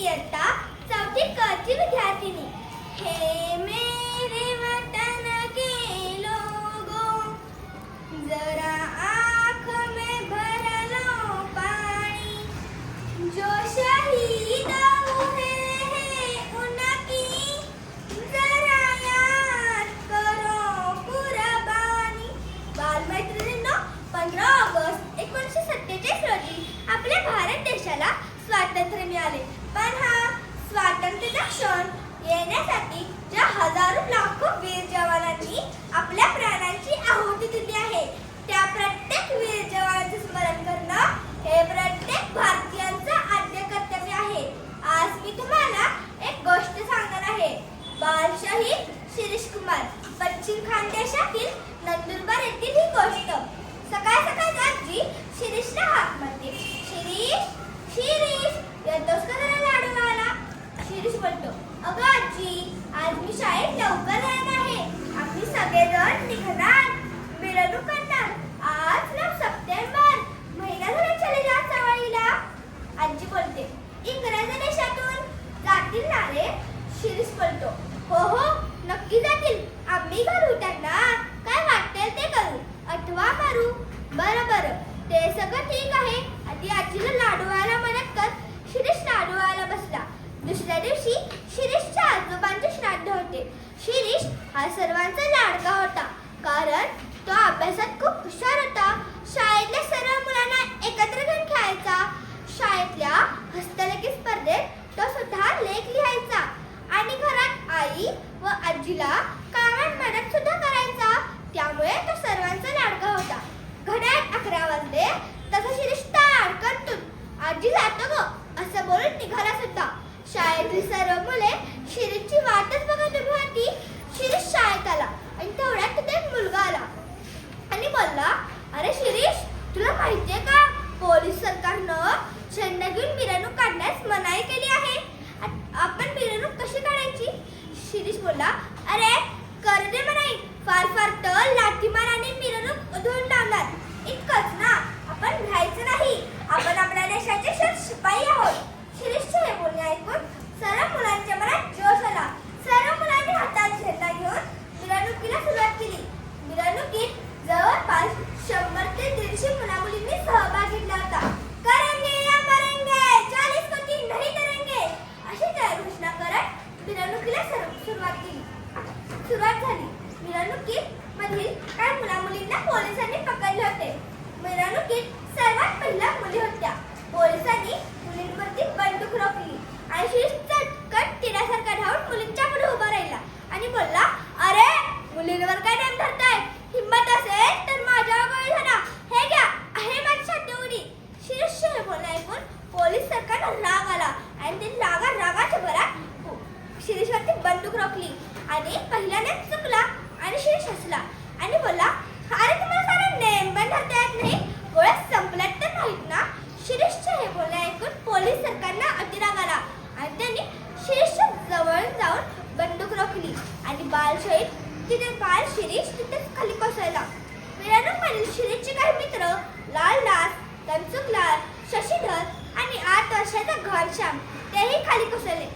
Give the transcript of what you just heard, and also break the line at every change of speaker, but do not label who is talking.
y está Nandurbar पश्चिम खानदेशातील नंदुरबार येथील ही गोष्ट. सकाळ सकाळ आजी शिरीषला हाक मारते शिरीष शिरीष येतोस का जरा लाडू आला. शिरीष म्हणतो अगं आजी आज मी शाळेत लवकर जाणार आहे. आम्ही सगळेजण निघणार मिरवणूक करणार. आज नऊ सप्टेंबर महिना झाला चले जा सवाईला आजी बोलते इंग्रज देशातून जातील ना रे शिरीष बोलतो हो हो नक्की जातील. आम्ही घालू त्यांना. काय वाटेल ते करू. अथवा मारू. बरं बरं. ते सगळं ठीक आहे. आधी आजीला लाडू व्हायला मदत कर. शिरीष लाडू व्हायला बसला. दुसऱ्या दिवशी शिरीषच्या आजोबांचे श्राद्ध होते. शिरीष हा सर्वांचा लाडका होता. कारण तो अभ्यासात सर्व मुले शिरीषची वाटच बघत उभी होती. शिरीष शाळेत आला आणि तेवढ्यात तिथे एक मुलगा आला. आणि बोलला अरे शिरीष तुला माहितीये का? पोलीस सरकारनं झेंडा घेऊन मिरवणूक काढण्यास मनाई केली आहे. सुरुवात झाली. मिरवणुकीत मधील काही मुला मुलींना पोलिसांनी पकडले होते. मिरवणुकीत सर्वात पहिल्या मुली होत्या. पोलिसांनी मुलींवरती बंदूक रोखली आणि शीर्ष चटकट तिरासारखा धावून मुलींच्या पुढे उभा राहिला आणि बोलला अरे मुलींवर काय दंड धरताय? हिंमत असेल तर माझ्यावर गोळी धरा. हे घ्या आहे माझ्या तेवढी शीर्ष हे बोलणं ऐकून पोलीस सरकारला राग आला आणि ते रागा रागाच्या भरात शिरीषवरती बंदूक रोखली. त्याने पहिल्याने चुकला आणि शेष हसला आणि बोला अरे तुम्हाला सारा नेम पण येत नाही? गोळ्या संपल्यात तर नाहीत ना? शिरीषच्या हे बोलणे ऐकून पोलीस सरकारला अतिराग आला आणि त्यांनी शिरीषच्या जवळ जाऊन बंदूक रोखली आणि बालशहीद तिथे बाल शिरीष तिथेच खाली कोसळला. मिरानूमधील शिरीषचे काही मित्र लाल दास तनसुख लाल शशीधर आणि आठ वर्षाचा घनश्याम तेही खाली कोसळले.